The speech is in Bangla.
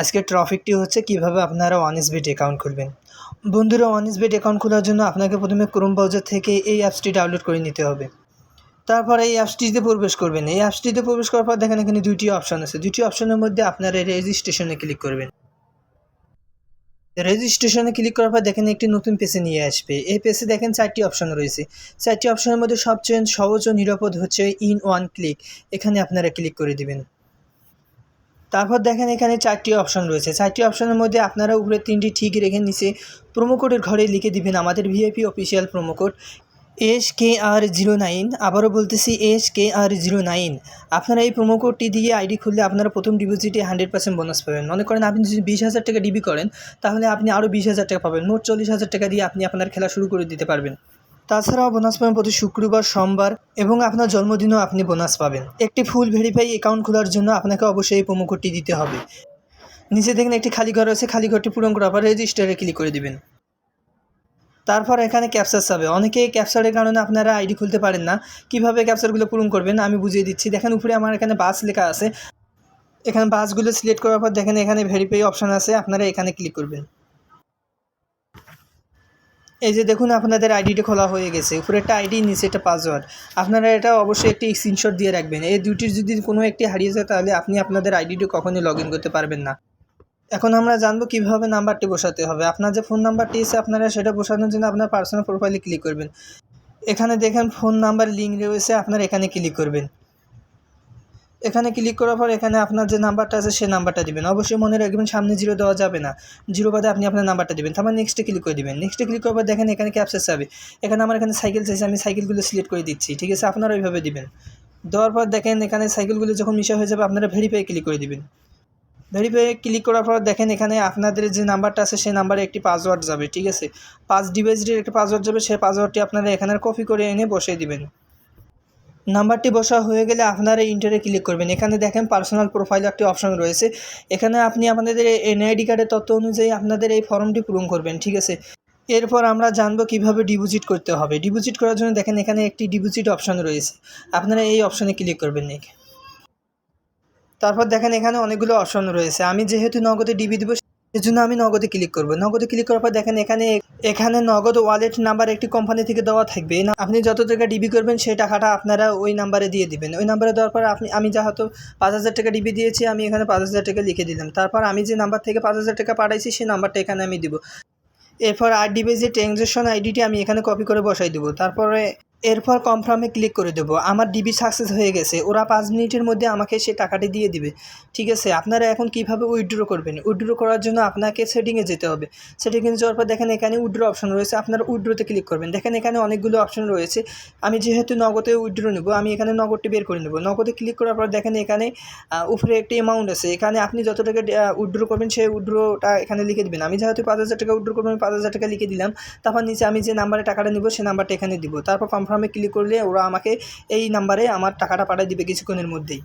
আজকের টপিকটি হচ্ছে কীভাবে আপনারা ওয়ানএসবিট অ্যাকাউন্ট খুলবেন। বন্ধুরা ওয়ানএসবিট অ্যাকাউন্ট খোলার জন্য আপনাকে প্রথমে ক্রোম ব্রাউজার থেকে এই অ্যাপসটি ডাউনলোড করে নিতে হবে। তারপর এই অ্যাপসটিতে প্রবেশ করবেন। এই অ্যাপসটিতে প্রবেশ করার পর দেখেন এখানে দুইটি অপশান আছে। দুইটি অপশনের মধ্যে আপনারা রেজিস্ট্রেশনে ক্লিক করবেন। রেজিস্ট্রেশনে ক্লিক করার পর দেখেন একটি নতুন পেজে নিয়ে আসবে। এই পেজে দেখেন চারটি অপশন রয়েছে। চারটি অপশনের মধ্যে সবচেয়ে সহজ ও নিরাপদ হচ্ছে ইন ওয়ান ক্লিক এখানে আপনারা ক্লিক করে দিবেন। তারপর দেখেন এখানে চারটি অপশন রয়েছে। চারটি অপশনের মধ্যে আপনারা উপরে তিনটি ঠিক রেখে নিচে কোডের ঘরে লিখে দিবেন আমাদের VIP official code S K R zero nine আবারও বলতেছি S K R zero nine আপনারা এই প্রোমো কোডটি দিয়ে আইডি খুললে আপনারা প্রথম ডিপোজিটে হান্ড্রেড পার্সেন্ট বোনাস পাবেন। মনে করেন আপনি যদি বিশ হাজার টাকা ডিবি করেন, তাহলে আপনি আরও বিশ হাজার টাকা পাবেন। মোট চল্লিশ হাজার টাকা দিয়ে আপনি আপনার খেলা শুরু করে দিতে পারবেন। তাছাড়াও বোনাস পাবেন প্রতি শুক্রবার, সোমবার এবং আপনার জন্মদিনেও আপনি বোনাস পাবেন। একটি ফুল ভেরিফাই অ্যাকাউন্ট খোলার জন্য আপনাকে অবশ্যই এই কোডটি দিতে হবে। নিচে দেখেন একটি খালি ঘর আছে খালি ঘরটি পূরণ করার পর রেজিস্টারে ক্লিক করে দিবেন। তারপর এখানে ক্যাপচার চাবে অনেকে ক্যাপচারের কারণে আপনারা আইডি খুলতে পারেন না। কীভাবে ক্যাপচারগুলো পূরণ করবেন আমি বুঝিয়ে দিচ্ছি। দেখেন উপরে আমার এখানে বাস লেখা আছে। এখানে বাসগুলো সিলেক্ট করার পর দেখেন এখানে ভেরিফাই অপশান আছে। আপনারা এখানে ক্লিক করবেন। এই যে দেখুন আপনাদের আইডিটা খোলা হয়ে গেছে। উপরে একটা আইডি নিচে একটা পাসওয়ার্ড আপনারা এটা অবশ্যই একটি স্ক্রিনশট দিয়ে রাখবেন। এই দুইটির যদি কোনো একটি হারিয়ে যায়, তাহলে আপনি আপনাদের আইডিটি কখনোই লগ করতে পারবেন না। এখন আমরা জানব কীভাবে নাম্বারটি বসাতে হবে। আপনার যে ফোন নাম্বারটি এসে আপনারা সেটা বসানোর জন্য আপনার পার্সোনাল প্রোফাইলে ক্লিক করবেন। এখানে দেখেন ফোন নাম্বার লিঙ্ক রয়েছে, আপনারা এখানে ক্লিক করবেন। এখানে ক্লিক করার পর এখানে আপনার যে নাম্বারটা আছে সেই নাম্বারটা দিবেন। অবশ্যই মনে রাখবেন সামনে জিরো দেওয়া যাবে না। জিরো বাদে আপনি আপনার নাম্বারটা দিবেন। তারপর নেক্সটে ক্লিক করে দিবেন। নেক্সটে ক্লিক করার পর দেখেন এখানে ক্যাপচার যাবে এখানে আমার এখানে সাইকেল চাইছে, আমি সাইকেলগুলো সিলেক্ট করে দিচ্ছি। ঠিক আছে? আপনারা ওইভাবে দিবেন। দেওয়ার পর দেখেন এখানে সাইকেলগুলো যখন মিশা হয়ে যাবে, আপনারা ভেরিফাই ক্লিক করে দিবেন। ভেরিফাই ক্লিক করার পর দেখেন এখানে আপনাদের যে নাম্বারটা আছে সেই নাম্বারে একটি পাসওয়ার্ড যাবে। ঠিক আছে? পাঁচ ডিভাইসটির একটি পাসওয়ার্ড যাবে। সেই পাসওয়ার্ডটি আপনারা এখানে কপি করে এনে বসিয়ে দিবেন। নাম্বারটি বসা হয়ে গেলে আপনারা ইন্টারে ক্লিক করবেন। এখানে দেখেন পার্সোনাল প্রোফাইল একটি অপশন রয়েছে। এখানে আপনি আপনাদের এনআইডি কার্ডের তথ্য অনুযায়ী আপনাদের এই ফর্মটি পূরণ করবেন, ঠিক আছে? এরপর আমরা জানব কীভাবে ডিপোজিট করতে হবে। ডিপোজিট করার জন্য দেখেন এখানে একটি ডিপোজিট অপশন রয়েছে। আপনারা এই অপশনে ক্লিক করবেন তারপর দেখেন এখানে অনেকগুলো অপশন রয়েছে। আমি যেহেতু নগদে ডিবি দেবো সেজন্য আমি নগদে ক্লিক করব। নগদে ক্লিক করার পর দেখেন এখানে এখানে নগদ ওয়ালেট নাম্বার একটি কোম্পানি থেকে দেওয়া থাকবে। আপনি যত টাকা ডিবি করবেন, সেই টাকাটা আপনারা ওই নাম্বারে দিয়ে দিবেন। ওই নাম্বারে দেওয়ার পর আপনি, আমি যা পাঁচ হাজার টাকা ডিবি দিয়েছি, আমি এখানে পাঁচ হাজার টাকা লিখে দিলাম। তারপর আমি যে নাম্বার থেকে পাঁচ হাজার টাকা পাঠাইছি, সেই নাম্বারটা এখানে আমি দিব। এরপর আর ডিবি যে ট্রানজ্যাকশন আইডিটি আমি এখানে কপি করে বসাই দেবো। তারপরে এরপর কনফার্মে ক্লিক করে দেবো। আমার ডিবি সাকসেস হয়ে গেছে। ওরা পাঁচ মিনিটের মধ্যে আমাকে সে টাকাটি দিয়ে দিবে। ঠিক আছে? আপনারা এখন কীভাবে উইথড্র করবেন? উইথড্র করার জন্য আপনাকে সেটিংয়ে যেতে হবে। সেটিংয়ে যাওয়ার পর দেখেন এখানে উইথড্র অপশন রয়েছে। আপনারা উইথড্রতে ক্লিক করবেন। দেখেন এখানে অনেকগুলো অপশন রয়েছে। আমি যেহেতু নগদে উইথড্র নেব, আমি এখানে নগদটি বের করে নেব। নগদে ক্লিক করার পর দেখেন এখানে উপরে একটি অ্যামাউন্ট আছে। এখানে আপনি যত টাকা উইথড্র করবেন সেই উইথড্রটা এখানে লিখে দেবেন। আমি যেহেতু পাঁচ হাজার টাকা উইথড্র করবেন পাঁচ হাজার টাকা লিখে দিলাম। তারপর নিচে আমি যে নাম্বারে টাকাটা নিব সেই নাম্বারটা এখানে দিব। তারপর কনফার্মে ক্লিক করলে ওরা আমাকে এই নাম্বারে আমার টাকাটা পাঠিয়ে দিবে কিছুক্ষণের মধ্যেই।